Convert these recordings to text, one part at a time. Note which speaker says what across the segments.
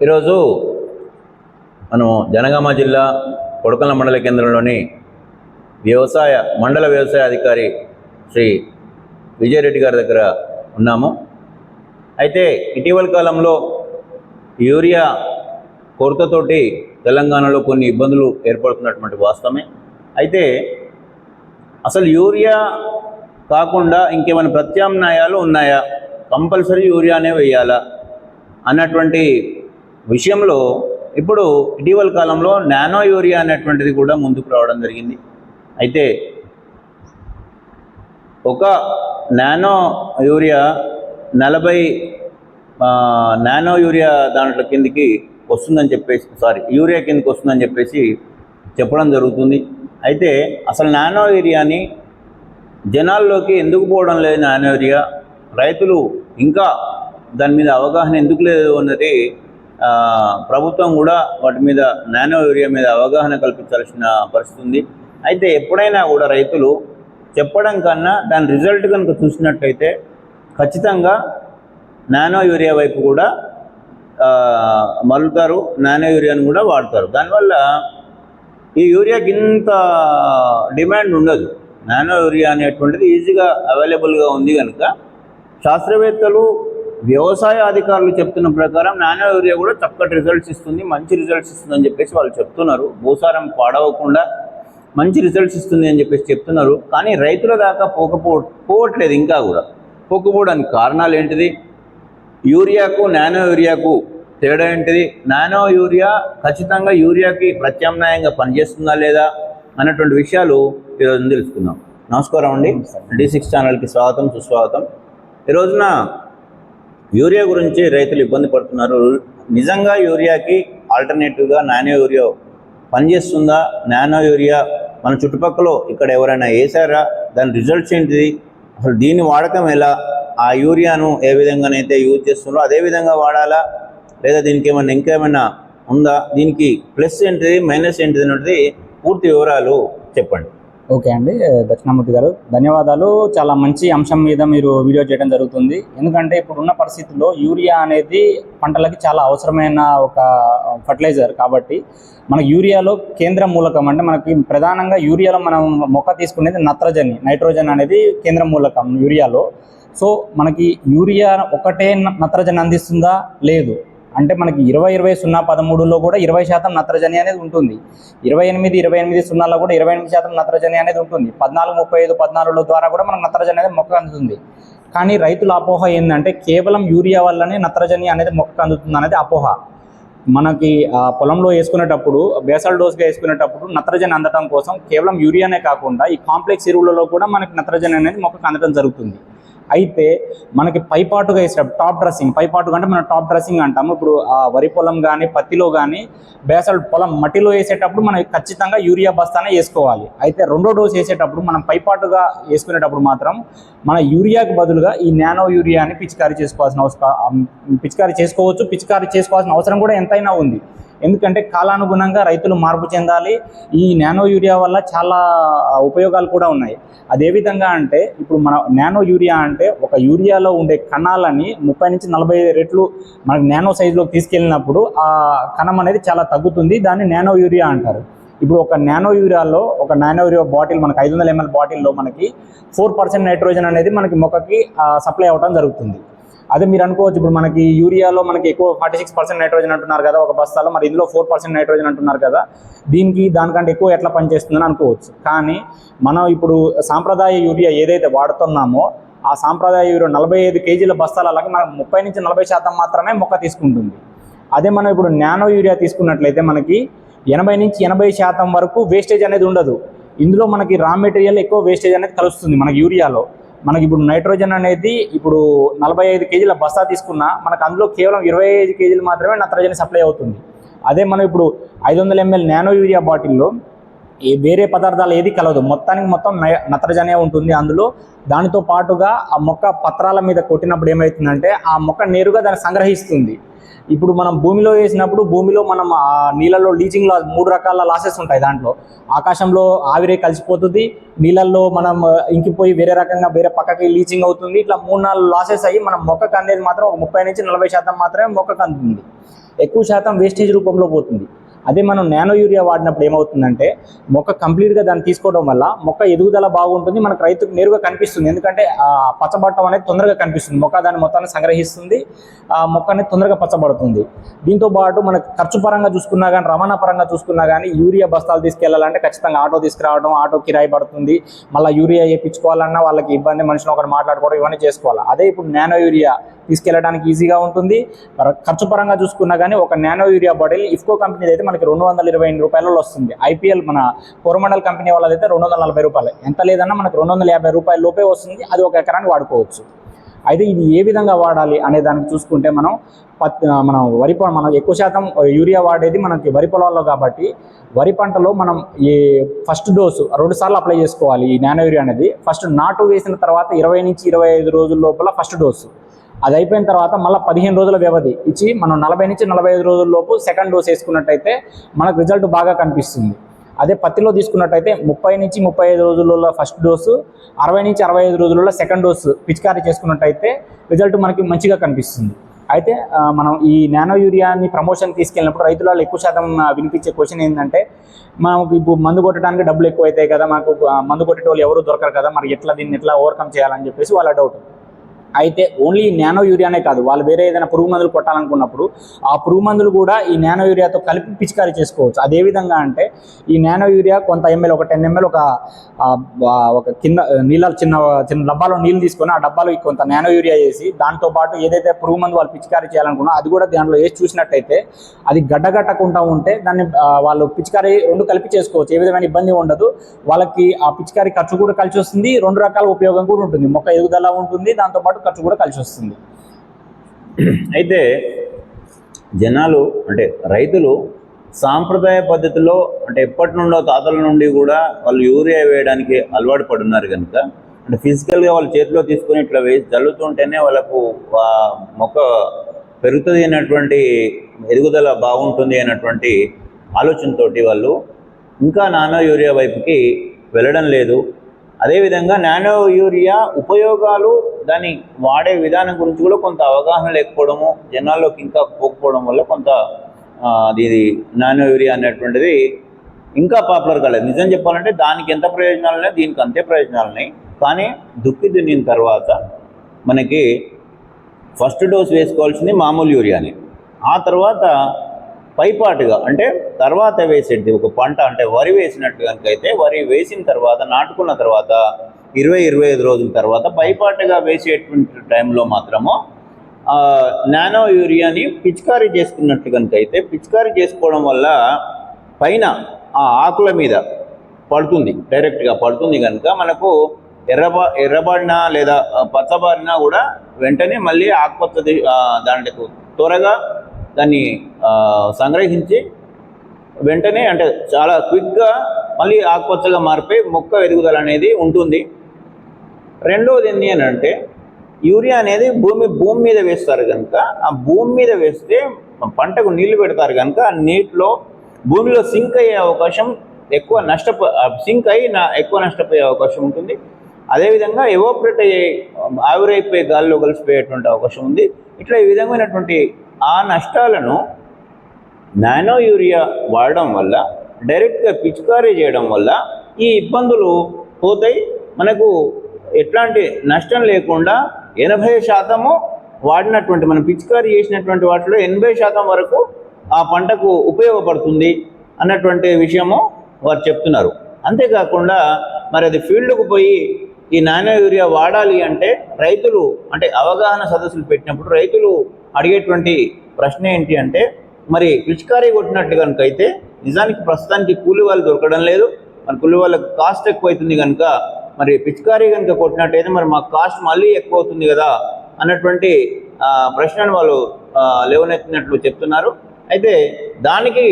Speaker 1: ఈరోజు మనం జనగామ జిల్లా కొడకల మండల కేంద్రంలోని వ్యవసాయ మండల వ్యవసాయ అధికారి శ్రీ విజయరెడ్డి గారి దగ్గర ఉన్నాము. అయితే ఇటీవల కాలంలో యూరియా కొరతతోటి తెలంగాణలో కొన్ని ఇబ్బందులు ఏర్పడుతున్నటువంటి వాస్తవమే. అయితే అసలు యూరియా కాకుండా ఇంకేమైనా ప్రత్యామ్నాయాలు ఉన్నాయా? కంపల్సరీ యూరియానే వేయాలా? అన్నటువంటి విషయంలో ఇప్పుడు ఇటీవల కాలంలో నానో యూరియా అనేటువంటిది కూడా ముందుకు రావడం జరిగింది. అయితే ఒక నానో యూరియా నలభై నానో యూరియా దాంట్లో కిందికి వస్తుందని చెప్పేసి సారీ యూరియా కిందకి వస్తుందని చెప్పేసి చెప్పడం జరుగుతుంది. అయితే అసలు నానో యూరియాని జనాల్లోకి ఎందుకు పోవడం లేదు నానో యూరియా? రైతులు ఇంకా దాని మీద అవగాహన ఎందుకు లేదు అన్నది ప్రభుత్వం కూడా వాటి మీద నానో యూరియా మీద అవగాహన కల్పించాల్సిన పరిస్థితి ఉంది. అయితే ఎప్పుడైనా కూడా రైతులు చెప్పడం కన్నా దాని రిజల్ట్ కనుక చూసినట్టయితే ఖచ్చితంగా నానో యూరియా వైపు కూడా మలుతారు నానో యూరియాను కూడా వాడతారు. దానివల్ల ఈ యూరియాకి ఇంత డిమాండ్ ఉండదు. నానో యూరియా అనేటువంటిది ఈజీగా అవైలబుల్గా ఉంది కనుక శాస్త్రవేత్తలు వ్యవసాయ అధికారులు చెప్తున్న ప్రకారం నానో యూరియా కూడా చక్కటి రిజల్ట్స్ ఇస్తుంది మంచి రిజల్ట్స్ ఇస్తుంది అని చెప్పేసి వాళ్ళు చెప్తున్నారు. భూసారం పాడవకుండా మంచి రిజల్ట్స్ ఇస్తుంది అని చెప్పేసి చెప్తున్నారు. కానీ రైతుల దాకా పోకపో పోవట్లేదు ఇంకా కూడా. పోకపోవడానికి కారణాలు ఏంటిది? యూరియాకు నానో యూరియాకు తేడా ఏంటిది? నానో యూరియా ఖచ్చితంగా యూరియాకి ప్రత్యామ్నాయంగా పనిచేస్తుందా లేదా అన్నటువంటి విషయాలు ఈరోజు తెలుసుకుందాం. నమస్కారం అండి. డి సిక్స్ ఛానల్కి స్వాగతం సుస్వాగతం. ఈ రోజున యూరియా గురించి రైతులు ఇబ్బంది పడుతున్నారు. నిజంగా యూరియాకి ఆల్టర్నేటివ్గా నానో యూరియా పనిచేస్తుందా? నానో యూరియా మన చుట్టుపక్కల ఇక్కడ ఎవరైనా వేసారా దాని రిజల్ట్స్ ఏంటిది? అసలు దీని వాడకం ఎలా? ఆ యూరియాను ఏ విధంగానైతే యూజ్ చేస్తున్నారో అదే విధంగా వాడాలా? లేదా దీనికి ఏమైనా ఇంకేమైనా ఉందా? దీనికి ప్లస్ ఏంటిది? మైనస్ ఏంటిది అనేది పూర్తి వివరాలు చెప్పండి.
Speaker 2: ఓకే అండి. దక్షిణామూర్తి గారు ధన్యవాదాలు. చాలా మంచి అంశం మీద మీరు వీడియో చేయడం జరుగుతుంది. ఎందుకంటే ఇప్పుడున్న పరిస్థితుల్లో యూరియా అనేది పంటలకి చాలా అవసరమైన ఒక ఫర్టిలైజర్ కాబట్టి మన యూరియాలో కేంద్ర మూలకం అంటే మనకి ప్రధానంగా యూరియాలో మనం మొక్క తీసుకునేది నత్రజని నైట్రోజన్ అనేది కేంద్ర మూలకం యూరియాలో. సో మనకి యూరియా ఒకటే నత్రజని అందిస్తుందా? లేదు. అంటే మనకి ఇరవై ఇరవై సున్నా పదమూడులో కూడా ఇరవై శాతం నత్రజని అనేది ఉంటుంది. ఇరవై ఎనిమిది ఇరవై ఎనిమిది సున్నాలో కూడా ఇరవై ఎనిమిది శాతం నత్రజని అనేది ఉంటుంది. పద్నాలుగు ముప్పై ఐదు పద్నాలుగుల ద్వారా కూడా మనకు నత్రజని అనేది మొక్క అందుతుంది. కానీ రైతుల అపోహ ఏంటంటే కేవలం యూరియా వల్లనే నత్రజని అనేది మొక్కకు అందుతుంది అనేది అపోహ. మనకి ఆ పొలంలో వేసుకునేటప్పుడు బేసల్ డోస్గా వేసుకునేటప్పుడు నత్రజని అందటం కోసం కేవలం యూరియానే కాకుండా ఈ కాంప్లెక్స్ ఎరువులలో కూడా మనకి నత్రజని అనేది మొక్కకు అందడం జరుగుతుంది. అయితే మనకి పైపాటుగా వేసేటప్పుడు టాప్ డ్రెస్సింగ్ పైపాటుగా అంటే మనం టాప్ డ్రెస్సింగ్ అంటాము. ఇప్పుడు ఆ వరి పొలం కానీ పత్తిలో కానీ బేసల్ పొలం మట్టిలో వేసేటప్పుడు మనం ఖచ్చితంగా యూరియా బస్తానే వేసుకోవాలి. అయితే రెండో డోస్ వేసేటప్పుడు మనం పైపాటుగా వేసుకునేటప్పుడు మాత్రం మన యూరియాకి బదులుగా ఈ నానో యూరియాని పిచికారీ చేసుకోవాల్సిన అవసరం పిచికారీ చేసుకోవచ్చు. పిచికారీ చేసుకోవాల్సిన అవసరం కూడా ఎంతైనా ఉంది. ఎందుకంటే కాలానుగుణంగా రైతులు మార్పు చెందాలి. ఈ నానో యూరియా వల్ల చాలా ఉపయోగాలు కూడా ఉన్నాయి. అదేవిధంగా అంటే ఇప్పుడు మన నానో యూరియా అంటే ఒక యూరియాలో ఉండే కణాలని ముప్పై నుంచి నలభై రెట్లు మనకి నానో సైజులోకి తీసుకెళ్ళినప్పుడు ఆ కణం అనేది చాలా తగ్గుతుంది. దాన్ని నానో యూరియా అంటారు. ఇప్పుడు ఒక నానో యూరియాలో ఒక నానో యూరియా బాటిల్ మనకి ఐదు వందల ఎంఎల్ బాటిల్లో మనకి ఫోర్ పర్సెంట్ నైట్రోజన్ అనేది మనకి మొక్కకి సప్లై అవ్వడం జరుగుతుంది. అదే మీరు అనుకోవచ్చు ఇప్పుడు మనకి యూరియాలో మనకి ఎక్కువ ఫార్టీ సిక్స్ పర్సెంట్ నైట్రోజన్ అంటున్నారు కదా ఒక బస్తాలో మరి ఇందులో ఫోర్ పర్సెంట్ నైట్రోజన్ అంటున్నారు కదా దీనికి దానికంటే ఎక్కువ ఎట్లా పనిచేస్తుందని అనుకోవచ్చు. కానీ మనం ఇప్పుడు సాంప్రదాయ యూరియా ఏదైతే వాడుతున్నామో ఆ సాంప్రదాయ యూరియా నలభై ఐదు కేజీల బస్తాలకి మనకు ముప్పై నుంచి నలభై శాతం మాత్రమే మొక్క తీసుకుంటుంది. అదే మనం ఇప్పుడు నానో యూరియా తీసుకున్నట్లయితే మనకి ఎనభై నుంచి ఎనభై శాతం వరకు వేస్టేజ్ అనేది ఉండదు. ఇందులో మనకి రా మెటీరియల్ ఎక్కువ వేస్టేజ్ అనేది కలుస్తుంది మనకి యూరియాలో. మనకి ఇప్పుడు నైట్రోజన్ అనేది ఇప్పుడు నలభై ఐదు కేజీల బస్తా తీసుకున్నా మనకు అందులో కేవలం ఇరవై ఐదు కేజీలు మాత్రమే నత్రజని సప్లై అవుతుంది. అదే మనం ఇప్పుడు ఐదు వందల ఎంఎల్ నానో యూరియా బాటిల్లో ఏ వేరే పదార్థాలు ఏది కలవదు. మొత్తానికి మొత్తం నత్రజనే ఉంటుంది అందులో. దానితో పాటుగా ఆ మొక్క పత్రాల మీద కొట్టినప్పుడు ఏమవుతుందంటే ఆ మొక్క నేరుగా దాన్ని సంగ్రహిస్తుంది. ఇప్పుడు మనం భూమిలో వేసినప్పుడు భూమిలో మనం ఆ నీళ్ళలో లీచింగ్లో మూడు రకాల లాసెస్ ఉంటాయి దాంట్లో. ఆకాశంలో ఆవిరే కలిసిపోతుంది నీళ్ళల్లో మనం ఇంకిపోయి వేరే రకంగా వేరే పక్కకి లీచింగ్ అవుతుంది. ఇట్లా మూడు నాలుగు లాసెస్ అయ్యి మనం మొక్కకు అందేది మాత్రం ఒక ముప్పై నుంచి నలభై శాతం మాత్రమే మొక్కకు అందుతుంది. ఎక్కువ శాతం వేస్టేజ్ రూపంలో పోతుంది. అదే మనం నానో యూరియా వాడినప్పుడు ఏమవుతుందంటే మొక్క కంప్లీట్గా దాన్ని తీసుకోవడం వల్ల మొక్క ఎదుగుదల బాగుంటుంది మనకు రైతుకు నేరుగా కనిపిస్తుంది. ఎందుకంటే ఆ పచ్చబడటం అనేది తొందరగా కనిపిస్తుంది. మొక్క దాని మొత్తాన్ని సంగ్రహిస్తుంది ఆ మొక్క అనేది తొందరగా పచ్చబడుతుంది. దీంతో పాటు మనకు ఖర్చు పరంగా చూసుకున్నా కానీ రవాణా పరంగా చూసుకున్నా కానీ యూరియా బస్తాలు తీసుకెళ్ళాలంటే ఖచ్చితంగా ఆటో తీసుకురావడం ఆటో కిరాయి పడుతుంది. మళ్ళీ యూరియా వేయించుకోవాలన్నా వాళ్ళకి ఇబ్బంది మనిషిని ఒకటి మాట్లాడుకోవడం ఇవన్నీ చేసుకోవాలి. అదే ఇప్పుడు నానో యూరియా తీసుకెళ్ళడానికి ఈజీగా ఉంటుంది. ఖర్చు పరంగా చూసుకున్నా కానీ ఒక nano urea bottle IFFCO company అయితే మనకి రెండు వందల ఇరవై ఎనిమిది రూపాయలలో వస్తుంది. ఐపీఎల్ మన కోరమండల్ కంపెనీ వాళ్ళదైతే రెండు వందల నలభై రూపాయలు. ఎంత లేదన్నా మనకు రెండు వందల యాభై రూపాయల లోపే వస్తుంది. అది ఒక ఎకరానికి వాడుకోవచ్చు. అయితే ఇది ఏ విధంగా వాడాలి అనే దానికి చూసుకుంటే మనం పత్ మనం వరి పొ- మనం ఎక్కువ శాతం యూరియా వాడేది మనకి వరి పొలాల్లో కాబట్టి వరి పంటలో మనం ఈ ఫస్ట్ డోసు రెండు సార్లు అప్లై చేసుకోవాలి ఈ నానో యూరియా అనేది. ఫస్ట్ నాటు వేసిన తర్వాత ఇరవై నుంచి ఇరవై ఐదు రోజుల లోపల ఫస్ట్ డోసు. అది అయిపోయిన తర్వాత మళ్ళీ పదిహేను రోజుల వ్యవధి. ఇచ్చి మనం నలభై నుంచి నలభై ఐదు రోజుల లోపు సెకండ్ డోస్ వేసుకున్నట్టయితే మనకు రిజల్ట్ బాగా కనిపిస్తుంది. అదే పత్తిలో తీసుకున్నట్టయితే ముప్పై నుంచి ముప్పై ఐదు రోజులలో ఫస్ట్ డోసు అరవై నుంచి అరవై ఐదు రోజులలో సెకండ్ డోసు పిచికారీ చేసుకున్నట్టయితే రిజల్ట్ మనకి మంచిగా కనిపిస్తుంది. అయితే మనం ఈ నానో యూరియాని ప్రమోషన్ తీసుకెళ్ళినప్పుడు రైతులలో ఎక్కువ శాతం వినిపించే క్వశ్చన్ ఏంటంటే మనకు ఇప్పుడు మందు కొట్టడానికి డబ్బులు ఎక్కువ అవుతాయి కదా మనకు మందు కొట్టే వాళ్ళు ఎవరు దొరకరు కదా మరి ఎట్లా దీన్ని ఎట్లా ఓవర్కమ్ చేయాలని చెప్పేసి వాళ్ళ డౌట్. అయితే ఓన్లీ నానో యూరియానే కాదు వాళ్ళు వేరే ఏదైనా పురుగు మందులు కొట్టాలనుకున్నప్పుడు ఆ పురుగు మందులు కూడా ఈ నానో యూరియాతో కలిపి పిచికారీ చేసుకోవచ్చు. అదే విధంగా అంటే ఈ నానో యూరియా కొంత ఎంఎల్ ఒక టెన్ ఎంఎల్ ఒక ఒక కింద నీళ్ళ చిన్న చిన్న డబ్బాలో నీళ్ళు తీసుకొని ఆ డబ్బాలో కొంత నానో యూరియా వేసి దాంతో పాటు ఏదైతే పురుగు మందు వాళ్ళు పిచికారీ చేయాలనుకున్నా అది కూడా దాంట్లో వేసి చూసినట్టయితే అది గడ్డగట్టకుండా ఉంటే దాన్ని వాళ్ళు పిచికారీ రెండు కలిపి చేసుకోవచ్చు. ఏ విధమైన ఇబ్బంది ఉండదు. వాళ్ళకి ఆ పిచికారీ ఖర్చు కూడా కలిసి వస్తుంది. రెండు రకాల ఉపయోగం కూడా ఉంటుంది. మొక్క ఎదుగుదల ఉంటుంది. దాంతోపాటు ఖర్చు కూడా కలిసి వస్తుంది.
Speaker 1: అయితే జనాలు అంటే రైతులు సాంప్రదాయ పద్ధతిలో అంటే ఎప్పటి నుండో తాతల నుండి కూడా వాళ్ళు యూరియా వేయడానికి అలవాటు పడున్నారు కనుక అంటే ఫిజికల్గా వాళ్ళ చేతిలో తీసుకుని ఇట్లా వేసి చల్లుతుంటేనే వాళ్ళకు మొక్క పెరుగుతుంది అన్నటువంటి ఎదుగుదల బాగుంటుంది అన్నటువంటి ఆలోచనతోటి వాళ్ళు ఇంకా నానో యూరియా వైపుకి వెళ్ళడం లేదు. అదేవిధంగా నానో యూరియా ఉపయోగాలు దాన్ని వాడే విధానం గురించి కూడా కొంత అవగాహన లేకపోవడము జనాల్లోకి ఇంకా పోకపోవడం వల్ల కొంత అది ఇది నానో యూరియా అనేటువంటిది ఇంకా పాపులర్ కాలేదు. నిజం చెప్పాలంటే దానికి ఎంత ప్రయోజనాలు ఉన్నాయి దీనికి అంతే ప్రయోజనాలు ఉన్నాయి. కానీ దుక్కి దున్నిన తర్వాత మనకి ఫస్ట్ డోస్ వేసుకోవాల్సింది మామూలు యూరియాని. ఆ తర్వాత పైపాటుగా అంటే తర్వాత వేసేది ఒక పంట అంటే వరి వేసినట్టు కనుకైతే వరి వేసిన తర్వాత నాటుకున్న తర్వాత ఇరవై ఇరవై ఐదు రోజుల తర్వాత పైపాటుగా వేసేటువంటి టైంలో మాత్రము నానో యూరియాని పిచికారీ చేసుకున్నట్టు కనుకైతే పిచికారీ చేసుకోవడం వల్ల పైన ఆ ఆకుల మీద పడుతుంది డైరెక్ట్గా పడుతుంది కనుక మనకు ఎర్రబా ఎర్రబడినా లేదా ఆ, పచ్చబారినా కూడా వెంటనే మళ్ళీ ఆకుపచ్చ దాంట్లో త్వరగా దాన్ని సంగ్రహించి వెంటనే అంటే చాలా క్విక్గా మళ్ళీ ఆకుపచ్చగా మారిపోయి మొక్క ఎదుగుదల అనేది ఉంటుంది. రెండవది ఏంటి అని అంటే యూరియా అనేది భూమి భూమి మీద వేస్తారు కనుక ఆ భూమి మీద వేస్తే పంటకు నీళ్ళు పెడతారు కనుక ఆ నీటిలో భూమిలో సింక్ అయ్యే అవకాశం ఎక్కువ నష్టపో సింక్ అయ్యి నా ఎక్కువ నష్టపోయే అవకాశం ఉంటుంది. అదేవిధంగా ఎవాపరేట్ అయ్యే ఆవిరైపోయే గాల్లో కలిసిపోయేటువంటి అవకాశం ఉంది. ఇట్లా ఈ విధమైనటువంటి ఆ నష్టాలను నానో యూరియా వాడడం వల్ల డైరెక్ట్గా పిచికారీ చేయడం వల్ల ఈ ఇబ్బందులు పోతాయి. మనకు ఎట్లాంటి నష్టం లేకుండా ఎనభై శాతము వాడినటువంటి మనం పిచికారీ చేసినటువంటి వాటిలో ఎనభై శాతం వరకు ఆ పంటకు ఉపయోగపడుతుంది అన్నటువంటి విషయము వారు చెప్తున్నారు. అంతేకాకుండా మరి అది ఫీల్డ్కు పోయి ఈ నానో యూరియా వాడాలి అంటే రైతులు అంటే అవగాహన సదస్సులు పెట్టినప్పుడు రైతులు అడిగేటువంటి ప్రశ్న ఏంటి అంటే మరి పిచికారీ కొట్టినట్టు కనుక అయితే నిజానికి ప్రస్తుతానికి కూలి వాళ్ళు దొరకడం లేదు మరి కూలి వాళ్ళకి కాస్ట్ ఎక్కువ అవుతుంది కనుక మరి పిచికారీ కనుక కొట్టినట్టయితే మరి మా కాస్ట్ మళ్ళీ ఎక్కువ అవుతుంది కదా అన్నటువంటి ప్రశ్నను వాళ్ళు లేవనెత్తినట్లు చెప్తున్నారు. అయితే దానికి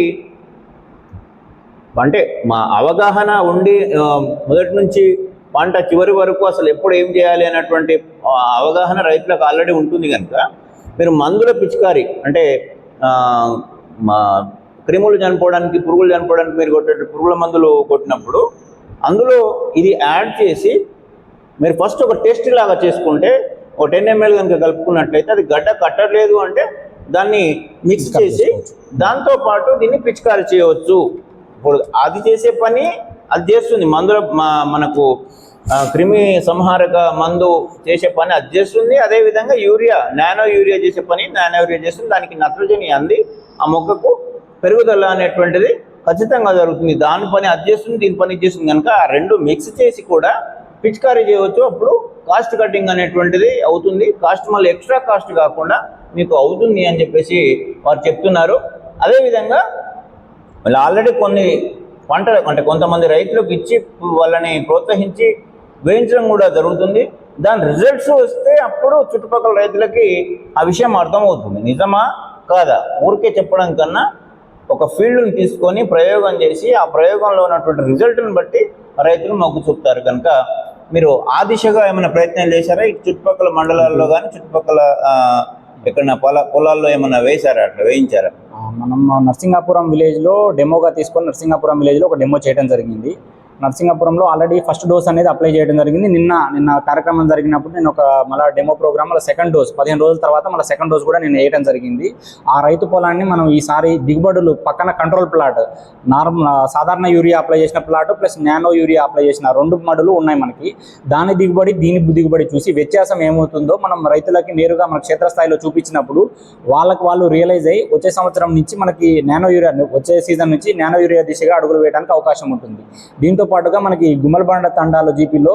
Speaker 1: అంటే మా అవగాహన ఉండి మొదటి నుంచి పంట చివరి వరకు అసలు ఎప్పుడు ఏం చేయాలి అన్నటువంటి అవగాహన రైతులకు ఆల్రెడీ ఉంటుంది కనుక మీరు మందుల పిచికారి అంటే మా క్రిములు చనిపోవడానికి పురుగులు చనిపోవడానికి మీరు కొట్టే పురుగుల మందులు కొట్టినప్పుడు అందులో ఇది యాడ్ చేసి మీరు ఫస్ట్ ఒక టెస్ట్ లాగా చేసుకుంటే ఒక టెన్ ఎంఎల్ కనుక కలుపుకున్నట్లయితే అది గడ్డ కట్టట్లేదు అంటే దాన్ని మిక్స్ చేసి. దాంతో పాటు దీన్ని పిచికారి చేయవచ్చు ఇప్పుడు అది చేసే పని అది చేస్తుంది మందుల మనకు క్రిమి సంహారక మందు చేసే పని అది చేస్తుంది. అదేవిధంగా యూరియా నానో యూరియా చేసే పని నానో యూరియా చేస్తుంది. దానికి నత్రజని అంది. ఆ మొక్కకు పెరుగుదల అనేటువంటిది ఖచ్చితంగా జరుగుతుంది. దాని పని అది చేస్తుంది దీని పని చేస్తుంది. కనుక ఆ రెండు మిక్స్ చేసి కూడా పిచికారీ చేయవచ్చు. అప్పుడు కాస్ట్ కటింగ్ అనేటువంటిది అవుతుంది. కాస్ట్ మళ్ళీ ఎక్స్ట్రా కాస్ట్ కాకుండా మీకు అవుతుంది అని చెప్పేసి వారు చెప్తున్నారు. అదేవిధంగా వాళ్ళు ఆల్రెడీ కొన్ని పంటలు అంటే కొంతమంది రైతులకు ఇచ్చి వాళ్ళని ప్రోత్సహించి వేయించడం కూడా జరుగుతుంది. దాని రిజల్ట్స్ వస్తే అప్పుడు చుట్టుపక్కల రైతులకి ఆ విషయం అర్థమవుతుంది. నిజమా? కాదా? ఊరికే చెప్పడం కన్నా ఒక ఫీల్డ్ని తీసుకొని ప్రయోగం చేసి ఆ ప్రయోగంలో ఉన్నటువంటి రిజల్ట్ని బట్టి రైతులు మొగ్గు చూపుతారు కనుక మీరు ఆ దిశగా ఏమైనా ప్రయత్నం చేశారా? ఈ చుట్టుపక్కల మండలాల్లో కానీ చుట్టుపక్కల ఎక్కడైనా పొల పొలాల్లో ఏమైనా వేశారా? అట్లా వేయించారా?
Speaker 2: మనం నర్సింగాపురం విలేజ్లో డెమోగా తీసుకొని నర్సింగాపురం విలేజ్లో ఒక డెమో చేయడం జరిగింది. నర్సింగాపురంలో ఆల్రెడీ ఫస్ట్ డోస్ అనేది అప్లై చేయడం జరిగింది. నిన్న నిన్న కార్యక్రమం జరిగినప్పుడు నేను ఒక మళ్ళీ డెమో ప్రోగ్రామ్ మళ్ళీ సెకండ్ డోస్ పదిహేను రోజుల తర్వాత మళ్ళీ సెకండ్ డోస్ కూడా నేను వేయడం జరిగింది. ఆ రైతు పొలాన్ని మనం ఈసారి దిగుబడులు పక్కన కంట్రోల్ ప్లాట్ నార్మల్ సాధారణ యూరియా అప్లై చేసిన plot plus nano urea apply చేసిన రెండు మడులు ఉన్నాయి మనకి. దాని దిగుబడి దీని దిగుబడి చూసి వ్యత్యాసం ఏమవుతుందో మనం రైతులకి నేరుగా మన క్షేత్రస్థాయిలో చూపించినప్పుడు వాళ్ళకి వాళ్ళు రియలైజ్ అయ్యి వచ్చే సంవత్సరం నుంచి మనకి నానో యూరియా వచ్చే సీజన్ నుంచి నానో యూరియా దిశగా అడుగులు వేయడానికి అవకాశం ఉంటుంది. దీంతో పాటుగా మనకి గుమ్మలబండ తండాలో జీపీలో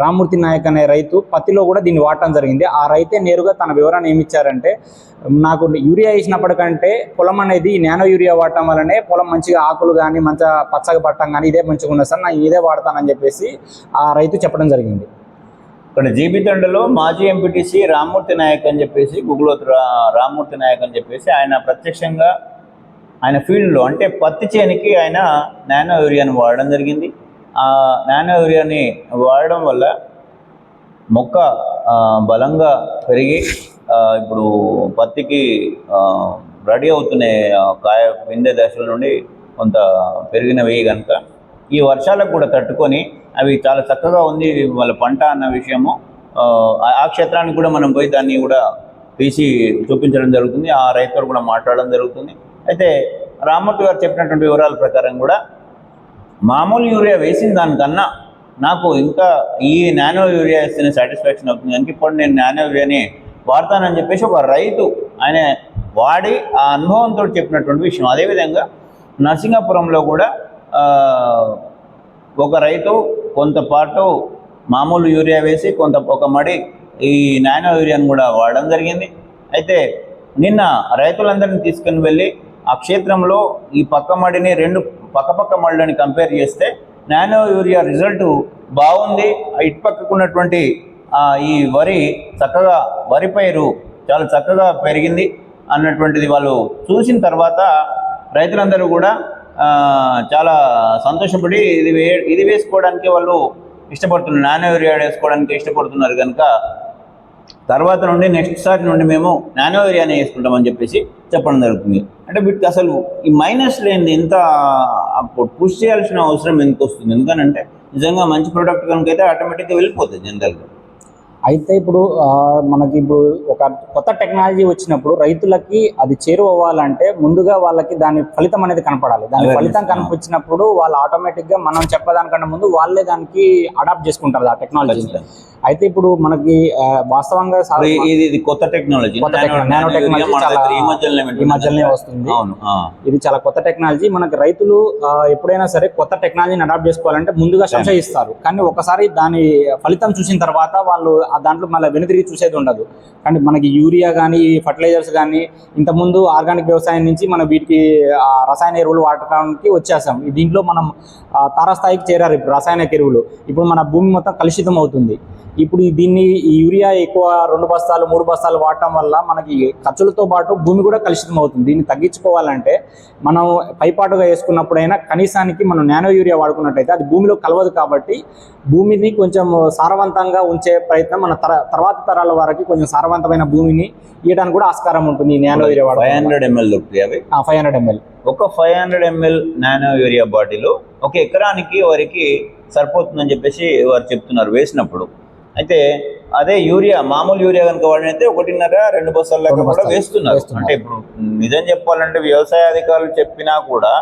Speaker 2: రామ్మూర్తి నాయక్ అనే రైతు పత్తిలో కూడా దీన్ని వాడటం జరిగింది. ఆ రైతే నేరుగా తన వివరణ ఏమిచ్చారంటే నాకు యూరియా వేసినప్పటికంటే పొలం అనేది నానో యూరియా వాడటం వల్లనే పొలం మంచిగా ఆకులు కానీ మంచిగా పచ్చగా పట్టం కానీ ఇదే మంచిగా ఉన్నది సార్. నేను ఇదే వాడతానని చెప్పేసి ఆ రైతు చెప్పడం జరిగింది.
Speaker 1: ఇక్కడ జీబితండలో మాజీ ఎంపీటీసీ రామ్మూర్తి నాయక్ అని చెప్పేసి గుగులోతు రామ్మూర్తి నాయక్ అని చెప్పేసి ఆయన ప్రత్యక్షంగా ఆయన ఫీల్డ్లో అంటే పత్తి చేనికి ఆయన నానో యూరియాను వాడడం జరిగింది. ఆ నానో యూరియాని వాడడం వల్ల మొక్క బలంగా పెరిగి ఇప్పుడు పత్తికి రెడీ అవుతున్న కాయ పిందె దశల నుండి కొంత పెరిగినవి కనుక ఈ వర్షాలకు కూడా తట్టుకొని అవి చాలా చక్కగా ఉంది. వాళ్ళ పంట అన్న విషయము ఆ, ఆ క్షేత్రానికి కూడా మనం పోయి దాన్ని కూడా తీసి చూపించడం జరుగుతుంది. ఆ రైతులు కూడా మాట్లాడడం జరుగుతుంది. అయితే రామూర్తి గారు చెప్పినటువంటి వివరాల ప్రకారం కూడా మామూలు యూరియా వేసిన దానికన్నా నాకు ఇంకా ఈ నానో యూరియా వేస్తేనే సాటిస్ఫాక్షన్ అవుతుంది. కనుక ఇప్పుడు నేను నానో యూరియాని వాడతానని చెప్పేసి ఒక రైతు ఆయన వాడి ఆ అనుభవంతో చెప్పినటువంటి విషయం. అదేవిధంగా నరసింగాపురంలో కూడా ఒక రైతు కొంత పాటు మామూలు యూరియా వేసి కొంత ఒక మడి ఈ నానో యూరియాను కూడా వాడడం జరిగింది. అయితే నిన్న రైతులందరినీ తీసుకుని వెళ్ళి ఆ క్షేత్రంలో ఈ పక్క మడిని రెండు పక్కపక్క మడులని కంపేర్ చేస్తే నానో యూరియా రిజల్ట్ బాగుంది. ఆ ఇటు పక్కకున్నటువంటి ఈ వరి చక్కగా వరి పైరు చాలా చక్కగా పెరిగింది అన్నటువంటిది వాళ్ళు చూసిన తర్వాత రైతులందరూ కూడా చాలా సంతోషపడి ఇది వే ఇది వేసుకోవడానికి వాళ్ళు ఇష్టపడుతున్నారు. నానో యూరియా వేసుకోవడానికి ఇష్టపడుతున్నారు కనుక తర్వాత నుండి నెక్స్ట్ సారి నుండి మేము నానో యూరియానే వేసుకుంటామని చెప్పేసి చెప్పడం జరుగుతుంది. అంటే వీటికి అసలు ఈ మైనస్ లేని ఎంత అప్పుడు పుష్ చేయాల్సిన అవసరం ఎందుకు వస్తుంది? ఎందుకనంటే నిజంగా మంచి ప్రోడక్ట్ కనుక అయితే ఆటోమేటిక్గా వెళ్ళిపోతుంది జనరల్గా
Speaker 2: అయితే ఇప్పుడు మనకి ఇప్పుడు ఒక కొత్త టెక్నాలజీ వచ్చినప్పుడు రైతులకి అది చేరువవ్వాలంటే ముందుగా వాళ్ళకి దాని ఫలితం అనేది కనపడాలి. దాని ఫలితం. కనిపించినప్పుడు వాళ్ళు ఆటోమేటిక్గా మనం చెప్పదానికన్నా ముందు వాళ్ళే దానికి అడాప్ట్ చేసుకుంటారు ఆ టెక్నాలజీ అయితే ఇప్పుడు మనకి వాస్తవంగా
Speaker 1: ఇది కొత్త టెక్నాలజీ
Speaker 2: కొత్త టెక్నాలజీ, నానో టెక్నాలజీ చాలా
Speaker 1: ఈ మధ్యలోనే
Speaker 2: వస్తుంది. ఇది చాలా కొత్త టెక్నాలజీ మనకి రైతులు ఎప్పుడైనా సరే కొత్త టెక్నాలజీని అడాప్ట్ చేసుకోవాలంటే ముందుగా సంశయిస్తారు. కానీ ఒకసారి దాని ఫలితం చూసిన తర్వాత వాళ్ళు దాంట్లో మళ్ళీ వెనుతిరిగి చూసేది ఉండదు. కానీ మనకి యూరియా కానీ ఫర్టిలైజర్స్ కానీ ఇంతకుముందు ఆర్గానిక్ వ్యవసాయం నుంచి మనం వీటికి రసాయన ఎరువులు వాడటానికి వచ్చేసాం. దీంట్లో మనం తారస్థాయికి తారాస్థాయికి చేరారు ఇప్పుడు రాసాయనిక ఎరువులు. ఇప్పుడు మన భూమి మొత్తం కలుషితం అవుతుంది. ఇప్పుడు దీన్ని ఈ యూరియా ఎక్కువ రెండు బస్తాలు మూడు బస్తాలు వాడటం వల్ల మనకి ఖర్చులతో పాటు భూమి కూడా కలుషితం అవుతుంది. దీన్ని తగ్గించుకోవాలంటే మనం పైపాటుగా వేసుకున్నప్పుడైనా కనీసానికి మనం నానో యూరియా వాడుకున్నట్టయితే అది భూమిలో కలవదు కాబట్టి భూమిని కొంచెం సారవంతంగా ఉంచే ప్రయత్నం మన తర తర్వాత తరాల వారికి కొంచెం సారవంతమైన భూమిని ఇవ్వడానికి కూడా ఆస్కారం ఉంటుంది ఈ nano urea
Speaker 1: five hundred ML దొరుకుతాయి అవి?
Speaker 2: Five hundred ML.
Speaker 1: ఒక five hundred ML nano urea bottle ఒక ఎకరానికి వారికి సరిపోతుందని చెప్పేసి వారు చెప్తున్నారు వేసినప్పుడు. అయితే అదే యూరియా మామూలు యూరియా కనుక వాడినైతే ఒకటిన్నర రెండు
Speaker 2: రెండు
Speaker 1: కూడా వేస్తున్నారు.
Speaker 2: వేస్తున్నారు.
Speaker 1: అంటే ఇప్పుడు నిజం చెప్పాలంటే వ్యవసాయ అధికారులు చెప్పినా కూడా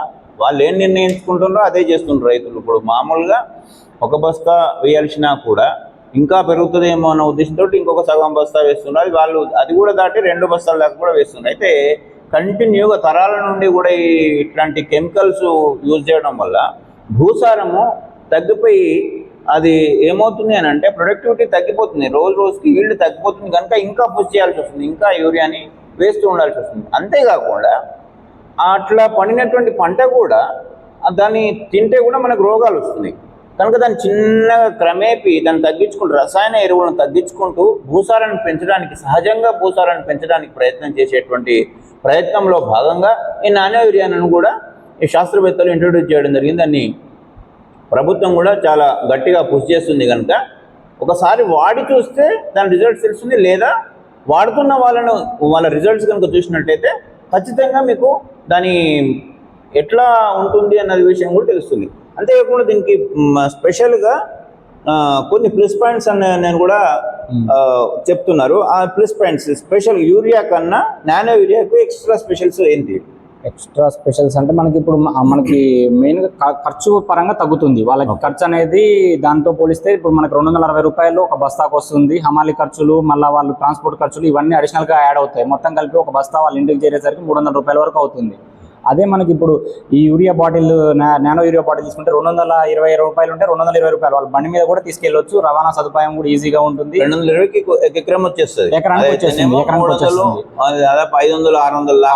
Speaker 1: వాళ్ళు ఏం నిర్ణయించుకుంటున్నారో అదే చేస్తుండ్రు రైతులు. ఇప్పుడు మామూలుగా ఒక బస్తా వేయాల్సినా కూడా ఇంకా పెరుగుతుందేమో అన్న ఉద్దేశంతో ఇంకొక సగం బస్తా వేస్తున్నారు. అది వాళ్ళు అది కూడా దాటి రెండు బస్తాల దాకా కూడా వేస్తున్నారు. అయితే కంటిన్యూగా తరాల నుండి కూడా ఇట్లాంటి కెమికల్స్ యూజ్ చేయడం వల్ల భూసారము తగ్గిపోయి అది ఏమవుతుంది అని అంటే ప్రొడక్టివిటీ తగ్గిపోతుంది. రోజు రోజుకి ఈల్డ్ తగ్గిపోతుంది. కనుక ఇంకా పుష్ చేయాల్సి వస్తుంది. ఇంకా యూరియాని వేస్తూ ఉండాల్సి వస్తుంది. అంతేకాకుండా అట్లా పండినటువంటి పంట కూడా దాన్ని తింటే కూడా మనకు రోగాలు వస్తున్నాయి. కనుక దాన్ని చిన్నగా క్రమేపీ దాన్ని తగ్గించుకుంటూ రసాయన ఎరువులను తగ్గించుకుంటూ భూసారాన్ని పెంచడానికి సహజంగా భూసారాన్ని పెంచడానికి ప్రయత్నం చేసేటువంటి ప్రయత్నంలో భాగంగా ఈ నానో యూరియాను కూడా ఈ శాస్త్రవేత్తలు ఇంట్రొడ్యూస్ చేయడం జరిగింది. దాన్ని ప్రభుత్వం కూడా చాలా గట్టిగా పుష్ చేస్తుంది కనుక ఒకసారి వాడి చూస్తే దాని రిజల్ట్స్ తెలుస్తుంది లేదా వాడుతున్న వాళ్ళను వాళ్ళ రిజల్ట్స్ కనుక చూసినట్టయితే ఖచ్చితంగా మీకు దాని ఎట్లా ఉంటుంది అన్నది విషయం కూడా తెలుస్తుంది. అంతేకాకుండా దీనికి స్పెషల్గా కొన్ని ప్లస్ పాయింట్స్ అన్న నేను కూడా చెప్తున్నారు. ఆ ప్లస్ పాయింట్స్ స్పెషల్ యూరియా కన్నా నానో యూరియాకు ఎక్స్ట్రా స్పెషల్స్ ఏంటి?
Speaker 2: ఎక్స్ట్రా స్పెషల్స్ అంటే మనకి ఇప్పుడు మనకి మెయిన్ ఖర్చు పరంగా తగ్గుతుంది. వాళ్ళకి ఖర్చు అనేది దాంతో పోలిస్తే ఇప్పుడు మనకి రెండు వందల అరవై రూపాయలు ఒక బస్తాకు వస్తుంది. హమాలి ఖర్చులు మళ్ళీ వాళ్ళు ట్రాన్స్పోర్ట్ ఖర్చులు ఇవన్నీ అడిషనల్గా యాడ్ అవుతాయి. మొత్తం కలిపి ఒక బస్తా వాళ్ళ ఇంటికి చేరేసరికి మూడు వందల రూపాయల వరకు అవుతుంది. అదే మనకి ఇప్పుడు ఈ urea bottle nano urea bottle తీసుకుంటే రెండు వందల ఇరవై రూపాయలు ఉంటే రెండు వందల ఇరవై రూపాయలు. వాళ్ళ బండి మీద కూడా తీసుకెళ్ళొచ్చు. రవాణా సదుపాయం కూడా ఈజీగా ఉంటుంది.
Speaker 1: రెండు వందల ఇరవైకి ఎకరం వచ్చేస్తుంది.
Speaker 2: ఎకరానికి వచ్చేస్తుంది,
Speaker 1: దాదాపు ఐదు వందలు ఆరు వందల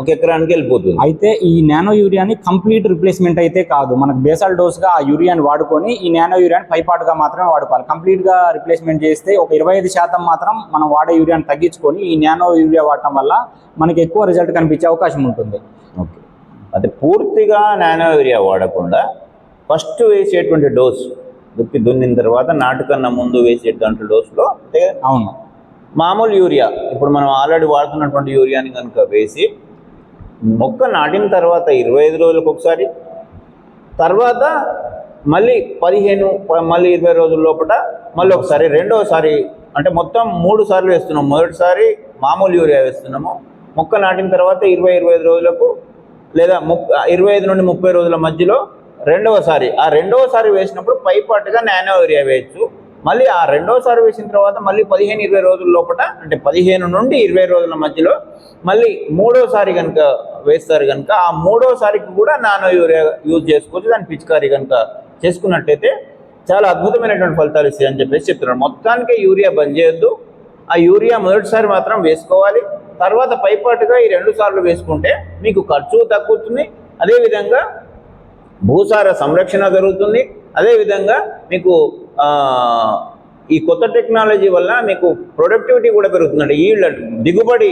Speaker 1: ఒక ఎకరానికి వెళ్ళిపోతుంది.
Speaker 2: అయితే ఈ నానో యూరియాని కంప్లీట్ రిప్లేస్మెంట్ అయితే కాదు. మనకు బేసల్ డోస్గా ఆ యూరియాని వాడుకొని ఈ నానో యూరియాని పైపాటుగా మాత్రమే వాడుకోవాలి. కంప్లీట్గా రిప్లేస్మెంట్ చేస్తే ఒక ఇరవై ఐదు శాతం మాత్రం మనం వాడే యూరియాని తగ్గించుకొని ఈ నానో యూరియా వాడటం వల్ల మనకి ఎక్కువ రిజల్ట్ కనిపించే అవకాశం ఉంటుంది.
Speaker 1: ఓకే. అయితే పూర్తిగా నానో యూరియా వాడకుండా ఫస్ట్ వేసేటువంటి డోస్ దుక్కి దున్నిన తర్వాత నాటుకన్నా ముందు వేసేటువంటి డోస్లో అంటే
Speaker 2: అవును.
Speaker 1: మామూలు యూరియా ఇప్పుడు మనం ఆల్రెడీ వాడుతున్నటువంటి యూరియాని కనుక వేసి మొక్క నాటిన తర్వాత ఇరవై ఐదు రోజులకు ఒకసారి తర్వాత మళ్ళీ పదిహేను మళ్ళీ ఇరవై రోజుల లోపల మళ్ళీ ఒకసారి రెండోసారి అంటే మొత్తం మూడు సార్లు వేస్తున్నాం. మొదటిసారి మామూలు యూరియా వేస్తున్నాము. మొక్క నాటిన తర్వాత ఇరవై ఇరవై ఐదు రోజులకు లేదా ముప్ ఇరవై ఐదు నుండి ముప్పై రోజుల మధ్యలో రెండవసారి ఆ రెండవసారి వేసినప్పుడు పైపాటుగా నానో యూరియా వేయచ్చు. మళ్ళీ ఆ రెండోసారి వేసిన తర్వాత మళ్ళీ పదిహేను ఇరవై రోజుల లోపల అంటే పదిహేను నుండి ఇరవై రోజుల మధ్యలో మళ్ళీ మూడోసారి కనుక వేస్తారు కనుక ఆ మూడోసారికి కూడా నానో యూరియా యూజ్ చేసుకోవచ్చు. దాని పిచికారీ కనుక చేసుకున్నట్టయితే చాలా అద్భుతమైనటువంటి ఫలితాలు ఇస్తాయి అని చెప్పేసి చెప్తున్నారు. మొత్తానికి యూరియా బంద్ చేయొద్దు. ఆ యూరియా మొదటిసారి మాత్రం వేసుకోవాలి. తర్వాత పైపాటుగా ఈ రెండు సార్లు వేసుకుంటే మీకు ఖర్చు తగ్గుతుంది. అదేవిధంగా భూసార సంరక్షణ జరుగుతుంది. అదేవిధంగా మీకు ఈ కొత్త టెక్నాలజీ వల్ల మీకు ప్రొడక్టివిటీ కూడా పెరుగుతుందండి. ఈల్డ్ దిగుబడి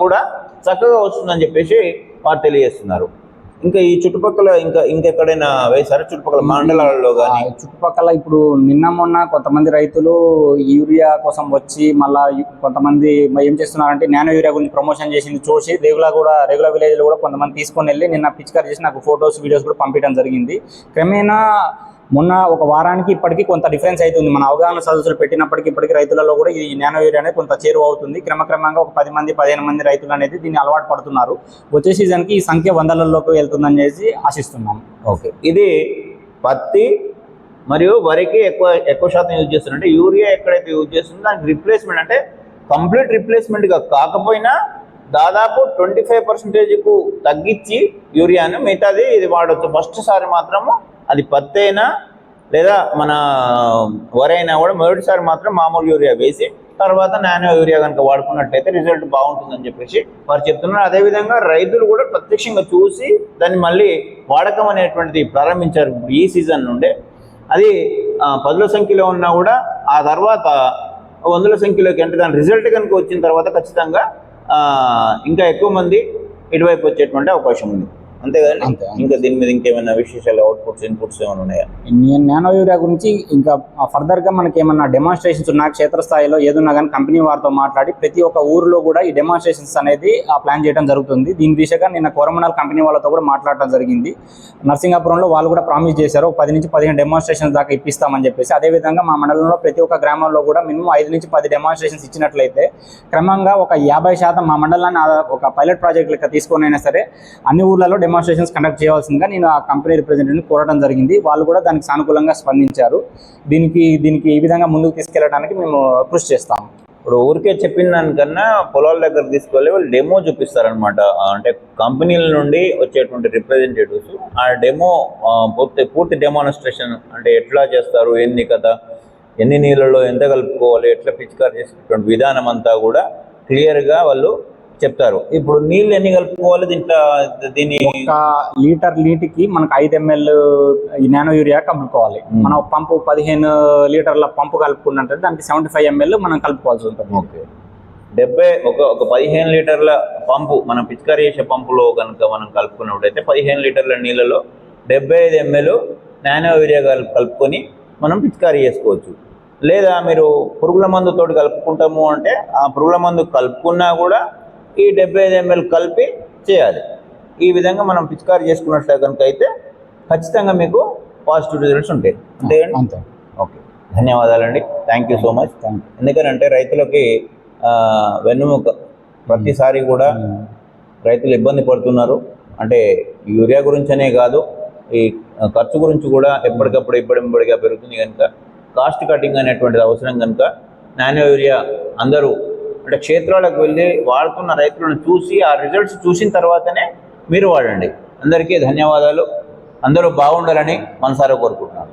Speaker 1: కూడా చక్కగా వస్తుందని చెప్పేసి వారు తెలియజేస్తున్నారు. ఇంకా ఈ చుట్టుపక్కల ఇంకా ఇంకెక్కడైనా వేశారా? చుట్టుపక్కల మండలాల్లో కానీ
Speaker 2: చుట్టుపక్కల ఇప్పుడు నిన్న మొన్న కొంతమంది రైతులు యూరియా కోసం వచ్చి మళ్ళా కొంతమంది ఏం చేస్తున్నారంటే నానో యూరియా గురించి ప్రమోషన్ చేసింది చూసి రెగ్యులర్ కూడా రెగ్యులర్ విలేజ్లో కూడా కొంతమంది తీసుకొని వెళ్ళి నిన్న పిచికారి చేసి నాకు ఫొటోస్ వీడియోస్ కూడా పంపించడం జరిగింది. క్రమేణా మొన్న ఒక వారానికి ఇప్పటికీ కొంత డిఫరెన్స్ అవుతుంది మన అవగాహన సదస్సులు పెట్టినప్పటికీ ఇప్పటికీ రైతులలో కూడా ఈ నానో యూరియా అనేది కొంత చేరువ అవుతుంది. క్రమక్రమంగా ఒక పది మంది పదిహేను మంది రైతులు అనేది దీన్ని అలవాటు పడుతున్నారు. వచ్చే సీజన్కి ఈ సంఖ్య వందలలోకి వెళ్తుందని చెప్పి ఆశిస్తున్నాం.
Speaker 1: ఓకే. ఇది పత్తి మరియు వరికి ఎక్కువ ఎక్కువ శాతం యూజ్ చేస్తున్నారంటే యూరియా ఎక్కడైతే యూజ్ చేస్తుందో దానికి రిప్లేస్మెంట్ అంటే కంప్లీట్ రిప్లేస్మెంట్గా కాకపోయినా దాదాపు ట్వంటీ ఫైవ్ పర్సెంటేజ్కు తగ్గించి యూరియాను మిగతాది ఇది వాడచ్చు. ఫస్ట్ సారి మాత్రము అది పత్తి అయినా లేదా మన వరైనా కూడా మొదటిసారి మాత్రం మామూలు యూరియా వేసి తర్వాత నానో యూరియా కనుక వాడుకున్నట్లయితే రిజల్ట్ బాగుంటుందని చెప్పేసి వారు చెప్తున్నారు. అదేవిధంగా రైతులు కూడా ప్రత్యక్షంగా చూసి దాన్ని మళ్ళీ వాడకం అనేటువంటిది ప్రారంభించారు ఈ సీజన్ నుండే. అది పదుల సంఖ్యలో ఉన్నా కూడా ఆ తర్వాత వందల సంఖ్యలోకి అంటే దాని రిజల్ట్ కనుక వచ్చిన తర్వాత ఖచ్చితంగా ఇంకా ఎక్కువ మంది ఇటువైపు వచ్చేటువంటి అవకాశం ఉంది. అంతే కదండి. ఇంకా దీని మీద ఇంకేమైనా విశేషాలు అవుట్పుట్స్ ఇన్పుట్స్ ఏమైనా ఉన్నాయా?
Speaker 2: నేను నానో యూరియా గురించి ఇంకా ఫర్దర్గా మనకి ఏమన్నా డెమాన్స్ట్రేషన్స్ ఉన్నా క్షేత్రస్థాయిలో ఏదున్నా కానీ కంపెనీ వారితో మాట్లాడి ప్రతి ఒక్క ఊరిలో కూడా ఈ డెమాన్స్ట్రేషన్స్ అనేది ఆ ప్లాన్ చేయడం జరుగుతుంది. దీని దిశగా నిన్న కోరమనాల్ కంపెనీ వాళ్ళతో కూడా మాట్లాడడం జరిగింది. నర్సింగాపురంలో వాళ్ళు కూడా ప్రామిస్ చేశారు ఒక పది నుంచి పదిహేను డెమాన్స్ట్రేషన్స్ దాకా ఇప్పిస్తామని చెప్పేసి. అదేవిధంగా మా మండలంలో ప్రతి ఒక్క గ్రామంలో కూడా మినిమం ఐదు నుంచి పది డెమాన్స్ట్రేషన్స్ ఇచ్చినట్లయితే క్రమంగా ఒక యాభై శాతం మా మండలాన్ని ఒక పైలట్ ప్రాజెక్ట్ లెక్క తీసుకొని అయినా సరే అన్ని ఊర్లలో డెమాన్స్ట్రేషన్స్ కండక్ట్ చేయాల్సిందిగా నేను ఆ కంపెనీ రిప్రజెంటేటివ్ని కోరడం జరిగింది. వాళ్ళు కూడా దానికి సానుకూలంగా స్పందించారు. దీనికి దీనికి ఈ విధంగా ముందుకు తీసుకెళ్ళడానికి మేము కృషి చేస్తాము.
Speaker 1: ఇప్పుడు ఊరికే చెప్పిన దానికన్నా పొలాల దగ్గర తీసుకెళ్ళి వాళ్ళు డెమో చూపిస్తారనమాట అంటే కంపెనీల నుండి వచ్చేటువంటి రిప్రజెంటేటివ్స్ ఆ డెమో పూర్తి పూర్తి డెమాన్స్ట్రేషన్ అంటే ఎట్లా చేస్తారు ఏంది కదా ఎన్ని నీళ్ళలో ఎంత కలుపుకోవాలి ఎట్లా పిచికారి చేసేటువంటి విధానం అంతా కూడా క్లియర్గా వాళ్ళు చెప్తారు. ఇప్పుడు నీళ్ళు ఎన్ని కలుపుకోవాలి దీంట్లో? దీని
Speaker 2: ఒక లీటర్ నీటికి మనకు ఐదు ఎంఎల్ నానో యూరియా కలుపుకోవాలి. మనం పంపు పదిహేను లీటర్ల పంపు కలుపుకున్నట్టు దానికి సెవెంటీ ఫైవ్ ఎంఎల్ మనం కలుపుకోవాల్సి ఉంటుంది.
Speaker 1: ఓకే. డెబ్బై ఒక ఒక పదిహేను లీటర్ల పంపు మనం పిచికారీ చేసే పంపులో కనుక మనం కలుపుకున్నప్పుడైతే పదిహేను లీటర్ల నీళ్ళలో డెబ్బై ఐదు ఎంఎల్ నానో యూరియా కలు కలుపుకొని మనం పిచికారీ చేసుకోవచ్చు. లేదా మీరు పురుగుల మందుతోటి కలుపుకుంటాము అంటే ఆ పురుగుల మందు కలుపుకున్నా కూడా ఈ డెబ్బై ఐదు ఎంఎల్ కలిపి చేయాలి. ఈ విధంగా మనం పిచికారీ చేసుకున్నట్టు కనుక అయితే ఖచ్చితంగా మీకు పాజిటివ్ రిజల్ట్స్ ఉంటాయి.
Speaker 2: అంతే
Speaker 1: ఓకే. ధన్యవాదాలండి. థ్యాంక్ యూ సో మచ్ ఎందుకనంటే రైతులకి వెన్నుముక ప్రతిసారి కూడా రైతులు ఇబ్బంది పడుతున్నారు. అంటే యూరియా గురించనే కాదు ఈ ఖర్చు గురించి కూడా ఎప్పటికప్పుడు ఇబ్బడింబడిగా పెరుగుతుంది కనుక కాస్ట్ కటింగ్ అనేటువంటిది అవసరం కనుక నానో యూరియా అందరూ అంటే క్షేత్రాలకు వెళ్ళి వాడుతున్న రైతులను చూసి ఆ రిజల్ట్స్ చూసిన తర్వాతనే మీరు వాడండి. అందరికీ ధన్యవాదాలు. అందరూ బాగుండాలని మనసారా కోరుకుంటున్నాను.